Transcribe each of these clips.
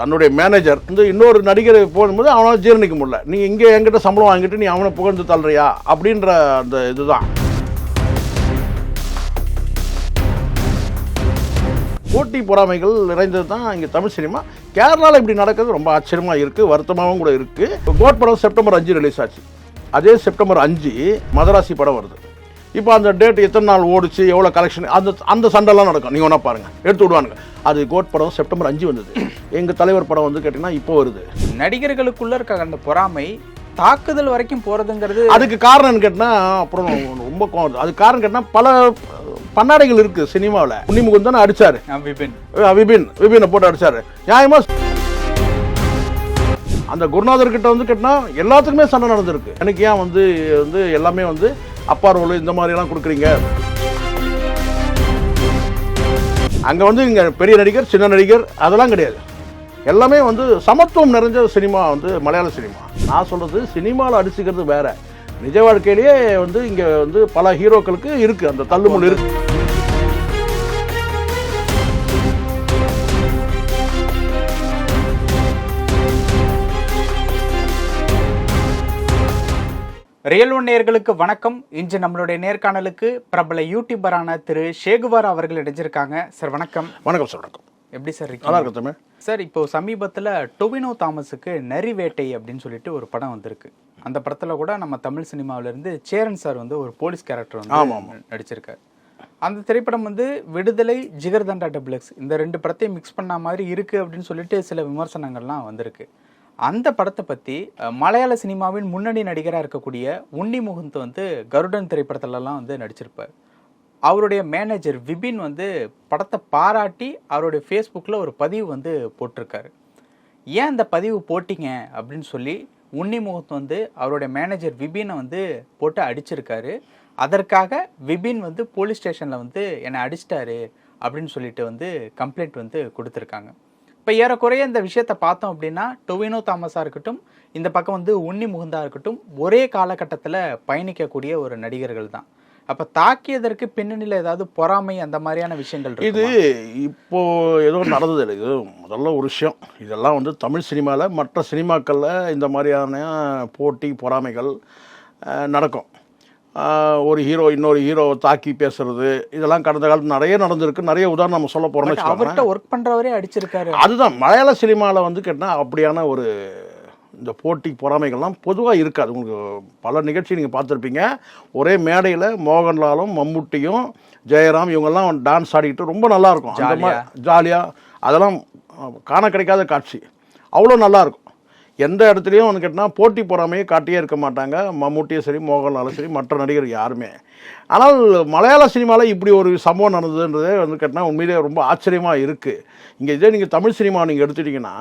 தன்னுடைய மேனேஜர் வந்து இன்னொரு நடிகர் போகும்போது அவனால் ஜீரணிக்க முடியல. நீ இங்கே என்கிட்ட சம்பளம் வாங்கிட்டு நீ அவனை புகழ்ந்து தள்ளுறியா? அப்படின்ற அந்த இதுதான். போட்டி பொறாமைகள் நிறைந்தது தான் இங்கே தமிழ் சினிமா. கேரளாவில் இப்படி நடக்கிறது ரொம்ப ஆச்சரியமாக இருக்குது வருத்தமாகவும் கூட இருக்குது கோட் படம் செப்டம்பர் அஞ்சு ரிலீஸ் ஆச்சு. அதே செப்டம்பர் அஞ்சு மதராசி படம் வருது. இப்போ அந்த டேட் எத்தனை நாள் ஓடிச்சு எவ்வளோ கலெக்ஷன் அந்த அந்த சண்டைலாம் நடக்கும். நீங்கள் ஒன்றா பாருங்கள் எடுத்து விடுவானுங்க. அது கோட் படம் செப்டம்பர் அஞ்சு வந்தது. எங்கள் தலைவர் படம் வந்து கேட்டிங்கன்னா இப்போ வருது. நடிகர்களுக்குள்ள இருக்க அந்த பொறாமை தாக்குதல் வரைக்கும் போறதுங்கிறது அதுக்கு காரணம் கேட்டினா அப்புறம் ரொம்ப கோவம். அதுக்கு காரணம் கேட்டினா பல பன்னாடைகள் இருக்குது சினிமாவில். உன்னிமுகம் தானே அடித்தார் விபின். விபின். விபினை போட்டு அடிச்சாரு. நியாயமா? அந்த குருநாதர் கிட்ட வந்து கேட்டினா எல்லாத்துக்குமே சண்டை நடந்திருக்கு. எனக்கு ஏன் வந்து வந்து எல்லாமே வந்து அப்பா இந்த மாதிரிலாம் கொடுக்குறீங்க? அங்கே வந்து இங்கே பெரிய நடிகர் சின்ன நடிகர் அதெல்லாம் கிடையாது. எல்லாமே வந்து சமத்துவம் நிறைஞ்ச சினிமா வந்து மலையாள சினிமா. நான் சொல்கிறது சினிமாவில் அடிச்சுக்கிறது வேறு. நிஜ வாழ்க்கையிலேயே வந்து இங்கே வந்து பல ஹீரோக்களுக்கு இருக்குது அந்த தள்ளுமுள் இருக்குது ரியல் ஒன் நேயர்களுக்கு வணக்கம். இன்று நம்மளுடைய நேர்காணலுக்கு பிரபல யூடியூபரான திரு ஷேகுவார் அவர்கள் இணைஞ்சிருக்காங்க. சார் வணக்கம். வணக்கம் சார் வணக்கம். எப்படி சார் நல்லா தமிழ் சார் இப்போ சமீபத்துல டொவினோ தாமஸுக்கு நரி வேட்டை அப்படின்னு சொல்லிட்டு ஒரு படம் வந்திருக்கு. அந்த படத்துல கூட நம்ம தமிழ் சினிமாவில இருந்து சேரன் சார் வந்து ஒரு போலீஸ் கேரக்டர் வந்து நடிச்சிருக்காரு. அந்த திரைப்படம் வந்து விடுதலை ஜிகர்தண்டா டபுள் எக்ஸ் இந்த ரெண்டு படத்தையும் மிக்ஸ் பண்ண மாதிரி இருக்கு அப்படின்னு சொல்லிட்டு சில விமர்சனங்கள்லாம் வந்திருக்கு. அந்த படத்தை பற்றி மலையாள சினிமாவின் முன்னணி நடிகராக இருக்கக்கூடிய உன்னி முகுந்த் வந்து கருடன் திரைப்படத்துலலாம் வந்து நடிச்சிருப்பார். அவருடைய மேனேஜர் விபின் வந்து படத்தை பாராட்டி அவருடைய ஃபேஸ்புக்கில் ஒரு பதிவு வந்து போட்டிருக்காரு. ஏன் அந்த பதிவு போட்டிங்க? அப்படின்னு சொல்லி உன்னி முகத் வந்து அவருடைய மேனேஜர் விபினை வந்து போட்டு அடிச்சிருக்காரு. அதற்காக விபின் வந்து போலீஸ் ஸ்டேஷனில் வந்து என்னை அடிச்சிட்டாரு அப்படின்னு சொல்லிட்டு வந்து கம்ப்ளைண்ட் வந்து கொடுத்துருக்காங்க. இப்போ ஏறக்குறைய இந்த விஷயத்தை பார்த்தோம் அப்படின்னா டொவினோ தாமஸாக இருக்கட்டும் இந்த பக்கம் வந்து உன்னி முகுந்தா இருக்கட்டும் ஒரே காலகட்டத்தில் பயணிக்கக்கூடிய ஒரு நடிகர்கள் தான். அப்போ தாக்கியதற்கு பின்னணியில் ஏதாவது பொறாமை அந்த மாதிரியான விஷயங்கள் இது இப்போ ஏதோ நடந்தது இது முதல்ல ஒரு விஷயம். இதெல்லாம் வந்து தமிழ் சினிமாவில் மற்ற சினிமாக்களில் இந்த மாதிரியான போட்டி பொறாமைகள் நடக்கும். ஒரு ஹீரோ இன்னொரு ஹீரோவை தாக்கி பேசுறது இதெல்லாம் கடந்த காலத்தில் நிறைய நடந்திருக்கு. நிறைய உதாரணம் நம்ம சொல்ல போகிறோம்னு But அவர்கிட்ட ஒர்க் பண்றவரே அடிச்சிருக்காரு. அதுதான் மலையாள சினிமாவில் வந்து கேட்டால் அப்படியான ஒரு இந்த போட்டி பொறாமைகள்லாம் பொதுவாக இருக்காது. உங்களுக்கு பல நிகழ்ச்சி நீங்கள் பார்த்துருப்பீங்க. ஒரே மேடையில் மோகன்லாலும் மம்முட்டியும் ஜெயராம் இவங்கெல்லாம் டான்ஸ் ஆடிக்கிட்டு ரொம்ப நல்லா இருக்கும். அந்த மாதிரி ஜாலியாக அதெல்லாம் காண கிடைக்காத காட்சி. அவ்வளோ நல்லா இருக்கும். எந்த இடத்துலையும் வந்து கேட்டால் போட்டி பொறாமையை காட்டியே இருக்க மாட்டாங்க. மம்முட்டியும் சரி மோகன்லாலும் சரி மற்ற நடிகர் யாருமே. ஆனால் மலையாள சினிமாவில் இப்படி ஒரு சம்பவம் நடந்ததுன்றதே வந்து கேட்டால் உண்மையிலேயே ரொம்ப ஆச்சரியமாக இருக்குது இங்கே இதே நீங்கள் தமிழ் சினிமா நீங்கள் எடுத்துட்டிங்கன்னா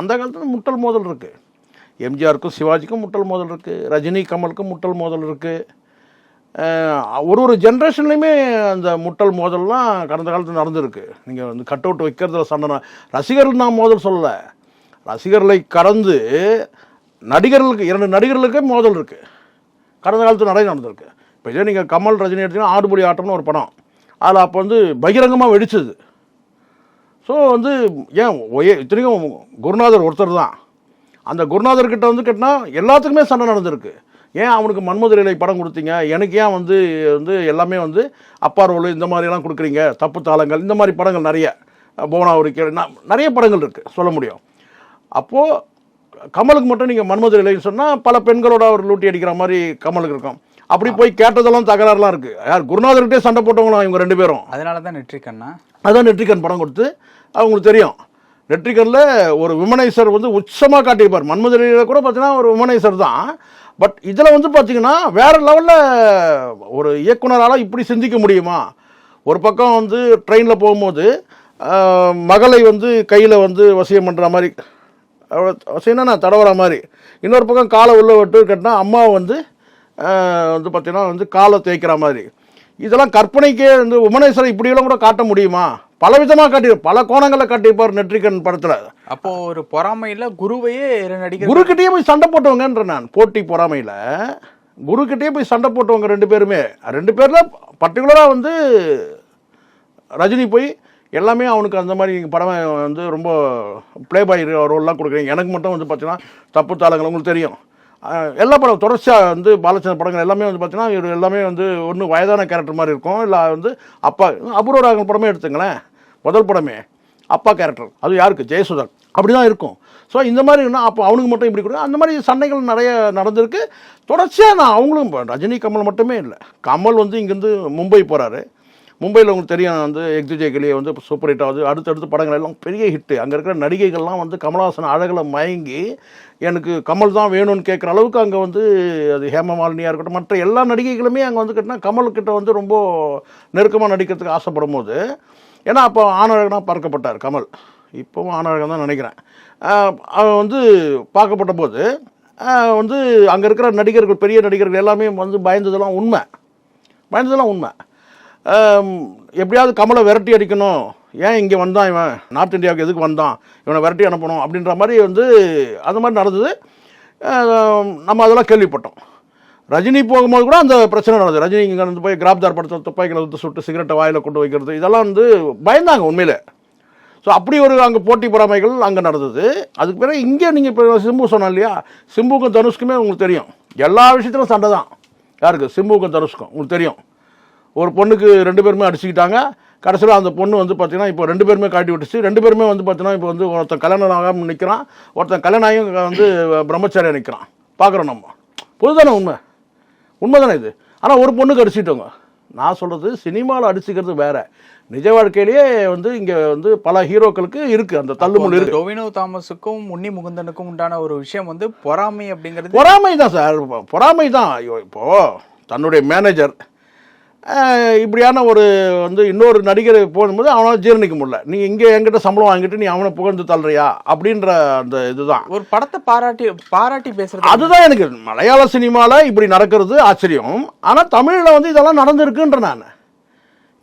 அந்த காலத்தில் முட்டல் மோதல் இருக்குது எம்ஜிஆருக்கும் சிவாஜிக்கும் முட்டல் மோதல் இருக்குது ரஜினி கமலுக்கும் முட்டல் மோதல் இருக்குது ஒரு ஒரு ஜென்ரேஷன்லையுமே அந்த முட்டல் மோதல்லாம் கடந்த காலத்தில் நடந்திருக்கு. நீங்கள் வந்து கட் அவுட் வைக்கிறதுல சண்டை ரசிகர்கள் நான் மோதல் சொல்லலை. ரசிகர்களை கடந்து நடிகர்களுக்கு இரண்டு நடிகர்களுக்கே மோதல் இருக்குது கடந்த காலத்தில் நிறைய நடந்திருக்கு. இப்போ இதே நீங்கள் கமல் ரஜினி எடுத்தீங்கன்னா ஆடுபொடி ஆட்டம்னு ஒரு படம். அதில் அப்போ வந்து பகிரங்கமாக வெடிச்சது. ஸோ வந்து ஏன் ஒயே இத்தனைக்கும் குருநாதர் ஒருத்தர் தான். அந்த குருநாதர்கிட்ட வந்து கேட்டினா எல்லாத்துக்குமே சண்டை நடந்திருக்கு. ஏன் அவனுக்கு மன்மதுரையிலை படம் கொடுத்தீங்க? எனக்கு ஏன் வந்து வந்து எல்லாமே வந்து அப்பா ரோல் இந்த மாதிரிலாம் கொடுக்குறீங்க? தப்பு தாளங்கள் இந்த மாதிரி படங்கள் நிறைய. போனாவரிக்கை நிறைய படங்கள் இருக்குது சொல்ல முடியும். அப்போது கமலுக்கு மட்டும் நீங்கள் மன்மதுரையிலைன்னு சொன்னால் பல பெண்களோட அவர் லூட்டி அடிக்கிற மாதிரி கமலுக்கு இருக்கும். அப்படி போய் கேட்டதெல்லாம் தகராறுலாம் இருக்குது யார் குருநாதர்கிட்டே சண்டை போட்டவங்களாம் இவங்க ரெண்டு பேரும். அதனால தான் நெற்றிக்கண்ணா. அதான் நெற்றிக்கன் படம் கொடுத்து அவங்களுக்கு தெரியும். நெற்றிக்கனில் ஒரு விமனைசர் வந்து உச்சமாக காட்டியிருப்பார். மன்மதுரையில் கூட பார்த்தீங்கன்னா ஒரு விமனைசர் தான். பட் இதில் வந்து பார்த்தீங்கன்னா வேற லெவலில் ஒரு இயக்குனரால் இப்படி சிந்திக்க முடியுமா? ஒரு பக்கம் வந்து ட்ரெயினில் போகும்போது மகளை வந்து கையில் வந்து வசியம் பண்ணுற மாதிரி வசியம்னா தடவுற மாதிரி. இன்னொரு பக்கம் காலை உள்ள விட்டு கட்டினா அம்மாவை வந்து வந்து பார்த்தீங்கன்னா வந்து காலை தேய்க்கிற மாதிரி. இதெல்லாம் கற்பனைக்கே வந்து உமனேஸ்வரர் இப்படியெல்லாம் கூட காட்ட முடியுமா? பல விதமாக காட்டி பல கோணங்களில் காட்டியிருப்பார் நெற்றிக்கன் படத்தில். அப்போ ஒரு பொறாமையில குருவையே நடிகர் குருக்கிட்டே போய் சண்டை போட்டவங்கன்ற நான் போட்டி பொறாமையில். குருக்கிட்டே போய் சண்டை போட்டவங்க ரெண்டு பேருமே. ரெண்டு பேரில் பர்டிகுலராக வந்து ரஜினி போய் எல்லாமே அவனுக்கு அந்த மாதிரி படம் வந்து ரொம்ப ப்ளே பாய் ரோல்லாம் கொடுக்குறீங்க. எனக்கு மட்டும் வந்து பார்த்தீங்கன்னா தப்பு தாளங்கள் உங்களுக்கு தெரியும். எல்லா படம் தொடர்ச்சியாக வந்து பாலச்சந்திர படங்கள் எல்லாமே வந்து பார்த்தீங்கன்னா இவர் எல்லாமே வந்து ஒன்று வயதான கேரக்டர் மாதிரி இருக்கும். இல்லை வந்து அப்பா அபூர்வராகன் படமே எடுத்துங்களேன். முதல் படமே. அப்பா கேரக்டர் அது யாருக்கு? ஜெயசுதன் அப்படி தான் இருக்கும். ஸோ இந்த மாதிரி இருந்தால் அப்போ அவனுக்கு மட்டும் இப்படி கொடுக்கும் அந்த மாதிரி சண்டைகள் நிறைய நடந்திருக்கு. தொடர்ச்சியாக நான் அவங்களும் ரஜினி கமல் மட்டுமே இல்லை. கமல் வந்து இங்கேருந்து மும்பை போகிறாரு மும்பையில் உங்களுக்கு தெரியும் வந்து எக்ஸிஜே கிளியை வந்து சூப்பர் ஹிட் ஆகுது. அடுத்தடுத்து படங்கள் எல்லாம் பெரிய ஹிட்டு அங்கே இருக்கிற நடிகைகள்லாம் வந்து கமல்ஹாசன் அழகில் மயங்கி எனக்கு கமல் தான் வேணும்னு கேட்குற அளவுக்கு அங்கே வந்து அது ஹேமமாலினியாக இருக்கட்டும் மற்ற எல்லா நடிகைகளுமே அங்கே வந்து கேட்டால் கமல்கிட்ட வந்து ரொம்ப நெருக்கமாக நடிக்கிறதுக்கு ஆசைப்படும் போது ஏன்னா அப்போ ஆணழகனாக பார்க்கப்பட்டார் கமல். இப்போவும் ஆணழகன் தான் நினைக்கிறேன். அவன் வந்து பார்க்கப்பட்ட போது வந்து அங்கே இருக்கிற நடிகர்கள் பெரிய நடிகர்கள் எல்லாமே வந்து பயந்ததெல்லாம் உண்மை. பயந்ததெல்லாம் உண்மை. எப்படியாவது கமலை விரட்டி அடிக்கணும். ஏன் இங்கே வந்தான் இவன்? நார்த் இந்தியாவுக்கு எதுக்கு வந்தான்? இவனை விரட்டி அனுப்பணும் அப்படின்ற மாதிரி வந்து அந்த மாதிரி நடந்தது. நம்ம அதெல்லாம் கேள்விப்பட்டோம். ரஜினி போகும்போது கூட அந்த பிரச்சனை நடந்தது. ரஜினி இங்கே வந்து போய் கிராப்தார் படத்தில் துப்பாக்கியில் வந்து சுட்டு சிகரெட்டை வாயில் கொண்டு வைக்கிறது இதெல்லாம் வந்து பயந்தாங்க உண்மையில். ஸோ அப்படி ஒரு அங்கே போட்டி பொறாமைகள் அங்கே நடந்தது. அதுக்கு பிறகு இங்கே நீங்கள் இப்போ சிம்பு சொன்னோம் இல்லையா? சிம்புக்கும் தனுஷ்க்குமே உங்களுக்கு தெரியும். எல்லா விஷயத்திலும் சண்டை தான். யாருக்கு? சிம்புக்கும் தனுஷ்க்கும் உங்களுக்கு தெரியும். ஒரு பொண்ணுக்கு ரெண்டு பேருமே அடிச்சுக்கிட்டாங்க. கடைசியில் அந்த பொண்ணு வந்து பார்த்தீங்கன்னா இப்போ ரெண்டு பேருமே காட்டி விட்டுச்சு. ரெண்டு பேருமே வந்து பார்த்தீங்கன்னா இப்போ வந்து ஒருத்தன் கல்யாணம் ஆகாமல் நிற்கிறான் ஒருத்தன் கல்யாணம் வந்து பிரம்மச்சாரியாக நிற்கிறான் பார்க்குறோம் நம்ம. பொதுதானே உண்மை? உண்மை தானே இது? ஆனால் ஒரு பொண்ணுக்கு அடிச்சிட்டோங்க நான் சொல்கிறது சினிமாவில் அடிச்சுக்கிறது வேற. நிஜ வாழ்க்கையிலேயே வந்து இங்கே வந்து பல ஹீரோக்களுக்கு இருக்குது அந்த தள்ளுமுள் இருக்குது டொவினோ தாமஸுக்கும் உன்னி முகுந்தனுக்கும் உண்டான ஒரு விஷயம் வந்து பொறாமை அப்படிங்கிறது. பொறாமை தான் சார். பொறாமை தான் ஐயோ இப்போ தன்னுடைய மேனேஜர் இப்படியான ஒரு வந்து இன்னொரு நடிகர் போகும்போது அவனால் ஜீரணிக்க முடியல. நீ இங்கே என்கிட்ட சம்பளம் வாங்கிட்டு நீ அவனை புகழ்ந்து தள்ளுறியா? அப்படின்ற அந்த இதுதான். ஒரு படத்தை பாராட்டி பாராட்டி பேசுறது. அதுதான் எனக்கு மலையாள சினிமாவில் இப்படி நடக்கிறது ஆச்சரியம். ஆனால் தமிழில் வந்து இதெல்லாம் நடந்திருக்குன்ற நான்.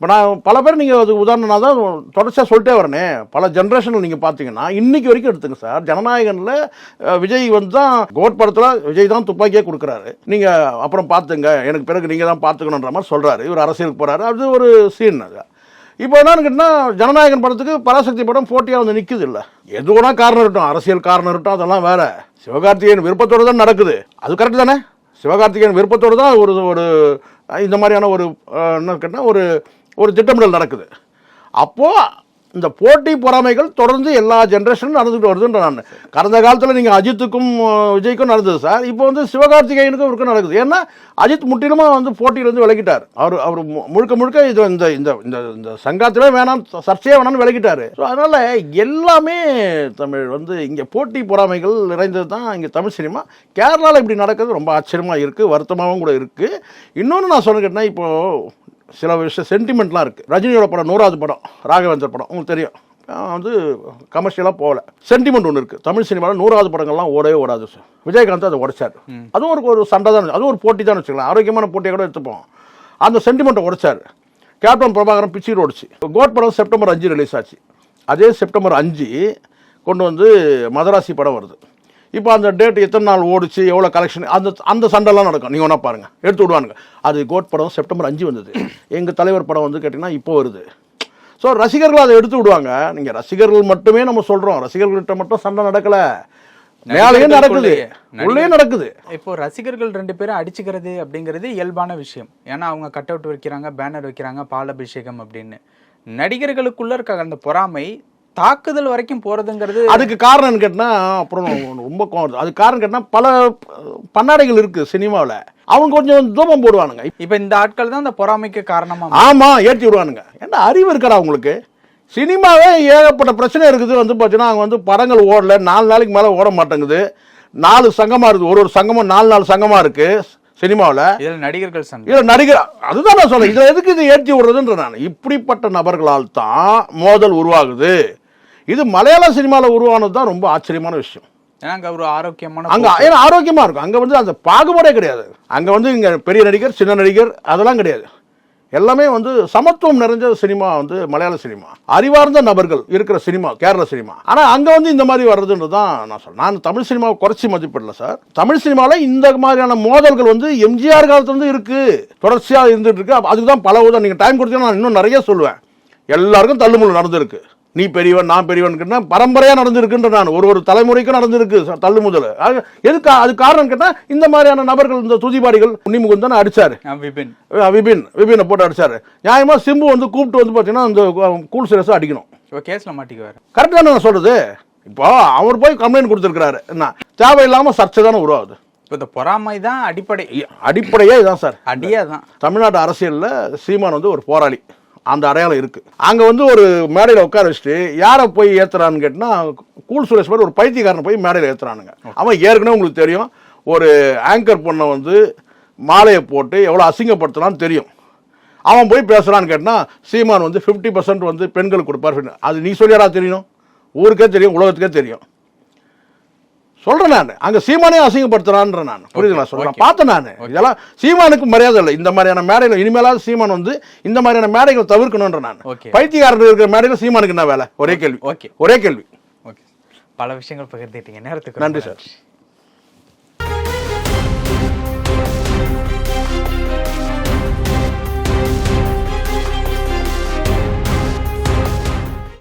இப்போ நான் பல பேர் நீங்கள் அது உதாரணம் தான் தொடர்ச்சியாக சொல்லிட்டே வரனே. பல ஜென்ரேஷனில் நீங்கள் பார்த்தீங்கன்னா இன்றைக்கி வரைக்கும் எடுத்துங்க சார். ஜனநாயகனில் விஜய் வந்து தான் கோட் படத்தில் விஜய் தான் துப்பாக்கியே கொடுக்குறாரு. நீங்கள் அப்புறம் பார்த்துங்க எனக்கு பிறகு நீங்கள் தான் பார்த்துக்கணுன்ற மாதிரி சொல்கிறாரு இவர் அரசியலுக்கு போகிறாரு அது ஒரு சீன் அது. இப்போ என்னன்னு கேட்டால் ஜனநாயகன் படத்துக்கு பராசக்தி படம் போட்டியாக வந்து நிற்குது இல்லை. எது வேணா காரணம் இருக்கட்டும். அரசியல் காரணம் இருக்கட்டும். அதெல்லாம் வேறு. சிவகார்த்திகேயன் விருப்பத்தோடு தான் நடக்குது. அது கரெக்ட் தானே? சிவகார்த்திகேயன் விருப்பத்தோடு தான் ஒரு ஒரு இந்த மாதிரியான ஒரு என்ன கேட்டால் ஒரு ஒரு திட்டமிடல் நடக்குது. அப்போது இந்த போட்டி பொறாமைகள் தொடர்ந்து எல்லா ஜென்ரேஷனும் நடந்துகிட்டு வருதுன்ற நான் கடந்த காலத்தில் நீங்கள் அஜித்துக்கும் விஜய்க்கும் நடந்தது சார். இப்போ வந்து சிவகார்த்திகேயனுக்கும் இவருக்கும் நடக்குது. ஏன்னா அஜித் முற்றிலுமாக வந்து போட்டியிலேருந்து விலகிட்டார். அவர் அவர் மு- முழுக்க முழுக்க இது இந்த இந்த இந்த இந்த சங்காத்திலே வேணாம் சர்ச்சையே வேணாம்னு விலகிட்டார். ஸோ அதனால் எல்லாமே தமிழ் வந்து இங்கே போட்டி பொறாமைகள் நிறைந்தது தான் இங்கே தமிழ் சினிமா. கேரளாவில் இப்படி நடக்கிறது ரொம்ப ஆச்சரியமாக இருக்குது வருத்தமாகவும் கூட இருக்குது இன்னொன்று நான் சொன்ன கேட்டேன்னா இப்போது சில விஷயம் சென்டிமெண்ட்லாம் இருக்குது ரஜினியோட படம் நூறாவது படம் ராகவேந்தர் படம் உங்களுக்கு தெரியும். வந்து கமர்ஷியலாக போகல. சென்டிமெண்ட் ஒன்று இருக்குது தமிழ் சினிமாவில் நூறாவது படங்கள்லாம் ஓடவே ஓடாது சார் விஜயகாந்த் அதை உடைச்சார். அதுவும் ஒரு ஒரு சண்டை தான். அதுவும் ஒரு போட்டி தான் வச்சுக்கலாம் ஆரோக்கியமான போட்டியை கூட எடுத்துப்போம். அந்த சென்டிமெண்ட்டை உடைச்சார். கேப்டன் பிரபாகரன் பிச்சீர் ஓடிச்சு. கோட் படம் செப்டம்பர் அஞ்சு ரிலீஸ் ஆச்சு. அதே செப்டம்பர் அஞ்சு கொண்டு வந்து மதராசி படம் வருது. இப்போ அந்த டேட் எத்தனை நாள் ஓடிச்சு எவ்வளோ கலெக்ஷன் அந்த அந்த சண்டைலாம் நடக்கும். நீங்கள் ஒன்றா பாருங்கள் எடுத்து விடுவானுங்க. அது கோட் படம் செப்டம்பர் அஞ்சு வந்தது. எங்கள் தலைவர் படம் வந்து கேட்டிங்கன்னா இப்போ வருது. ஸோ ரசிகர்கள் அதை எடுத்து விடுவாங்க. நீங்கள் ரசிகர்கள் மட்டுமே நம்ம சொல்கிறோம் ரசிகர்கள்கிட்ட மட்டும் சண்டை நடக்கலை. மேலேயும் நடக்குது. உள்ளே நடக்குது. இப்போ ரசிகர்கள் ரெண்டு பேரும் அடிச்சுக்கிறது அப்படிங்கிறது இயல்பான விஷயம். ஏன்னா அவங்க கட் அவுட் வைக்கிறாங்க பேனர் வைக்கிறாங்க பாலாபிஷேகம் அப்படின்னு. நடிகர்களுக்குள்ள இருக்க அந்த பொறாமை தாக்குதல் வரைக்கும் போறதுங்கிறது அதுக்கு காரணம் கேட்டினா அப்புறம் ரொம்ப. அதுக்கு காரணம் கேட்டினா பல பன்னாடைகள் இருக்குது சினிமாவில். அவங்க கொஞ்சம் தூபம் போடுவானுங்க. இப்ப இந்த ஆட்கள் தான் அந்த பொறாமைக்கு காரணமா ஆமாம் ஏற்றி விடுவானுங்க. என்ன அறிவு இருக்கடா உங்களுக்கு சினிமாவே ஏகப்பட்ட பிரச்சனை இருக்குது. வந்து பார்த்தீங்கன்னா அவங்க வந்து படங்கள் ஓடல. நாலு நாளைக்கு மேலே ஓட மாட்டேங்குது. நாலு சங்கமாக இருக்குது. ஒரு ஒரு சங்கமும் நாலு நாலு சங்கமாக இருக்குது சினிமாவில். இதுல நடிகர்கள் சண்டை இதில் நடிகர் அதுதான் நான் சொல்றேன். இதில் எதுக்கு இது ஏற்றி விடுறதுன்ற நான். இப்படிப்பட்ட நபர்களால் தான் மோதல் உருவாகுது. இது மலையாள சினிமாவில் உருவானது தான் ரொம்ப ஆச்சரியமான விஷயம். அங்க ஒரு ஆரோக்கியமான அங்க ஏன்னா ஆரோக்கியமா இருக்கும். அங்க வந்து அந்த பாகுபாடே கிடையாது. அங்க வந்து இங்க பெரிய நடிகர் சின்ன நடிகர் அதெல்லாம் கிடையாது. எல்லாமே வந்து சமத்துவம் நிறைஞ்ச சினிமா வந்து மலையாள சினிமா. அறிவார்ந்த நபர்கள் இருக்கிற சினிமா கேரள சினிமா. ஆனா அங்க வந்து இந்த மாதிரி வர்றதுன்றது தான் நான் சொல்றேன். நான் தமிழ் சினிமாவை குறைச்சி மதிப்பிடல சார். தமிழ் சினிமாவில் இந்த மாதிரியான மோதல்கள் வந்து எம்ஜிஆர் காலத்துல இருந்து இருக்கு. தொடர்ச்சியா இருந்துட்டு இருக்கு. அதுக்கு தான் பல உதவி நீங்க டைம் கொடுத்தீங்கன்னா நான் இன்னும் நிறைய சொல்லுவேன். எல்லாருக்கும் தள்ளுமுள்ளு நடந்திருக்கு. நீ பெரியவன் நான் பெரியவன் பரம்பரையா நடந்திருக்குன்ற நான். ஒரு ஒரு தலைமுறைக்கும் நடந்திருக்கு தள்ளுமுதல். ஆக, எதுக்கு அது காரணம் கேட்டா இந்த மாதிரியான நபர்கள் இந்த துதிபாடிகள் உன்னிமுகன் அடிச்சாரு. விபின். விபின் விபினை போட்டு அடிச்சாரு. நியாயமா சிம்பு வந்து கூப்பிட்டு வந்து பார்த்தீங்கன்னா அந்த கூல் சிரஸை அடிக்கணும். இப்போ கேஸ்ல மாட்டிக்குவாரு. கரெக்ட் தானே நான் சொல்றது? இப்போ அவர் போய் கம்ப்ளைண்ட் கொடுத்துருக்காரு என்ன? தேவையில்லாம சர்ச்சை தானே உருவாகுது. இப்போ இந்த பொறாமை தான் அடிப்படை. அடிப்படையே இதான் சார். அடியே தான் தமிழ்நாட்டு அரசியல்ல சீமான் வந்து ஒரு போராளி. அந்த அடையாளம் இருக்கு. அங்க வந்து ஒரு மேடையில உட்கார வச்சுட்டு யாரை போய் ஏத்துறான்னு கேட்டினா கூல் சுரேஷ் மாதிரி ஒரு பைத்தியக்காரனை போய் மேடையில் ஏத்துறானுங்க. அவன் ஏற்கனவே உங்களுக்கு தெரியும் ஒரு ஆங்கர் பொண்ணை வந்து மாலையை போட்டு எவ்வளோ அசிங்கப்படுத்தலாம்னு தெரியும். அவன் போய் பேசுறான்னு கேட்டினா சீமான் வந்து ஃபிஃப்டி பர்சன்ட் வந்து பெண்களுக்கு கொடுப்பார் அது நீ சொல்லியாரா தெரியணும்? ஊருக்கே தெரியும் உலகத்துக்கே தெரியும். சொல்றேன் நான். அங்க சீமானே அசிங்கப்படுத்துறான்ற நான். புரியுதுங்களா? சொல்றேன். பார்த்தேன் நான். இதெல்லாம் சீமானுக்கு மரியாதை இல்லை. இந்த மாதிரியான மேடையில் இனிமேலாவது சீமான் வந்து இந்த மாதிரியான மேடைகள் தவிர்க்கணும்ன்ற நான். Okay. பைத்தியக்காரர் இருக்கிற மேடையில சீமானுக்கு என்ன வேலை? ஒரே கேள்வி. Okay. ஒரே கேள்வி. ஓகே பல விஷயங்கள் பகிர்ந்துட்டீங்க. நேரத்துக்கு நன்றி சார்.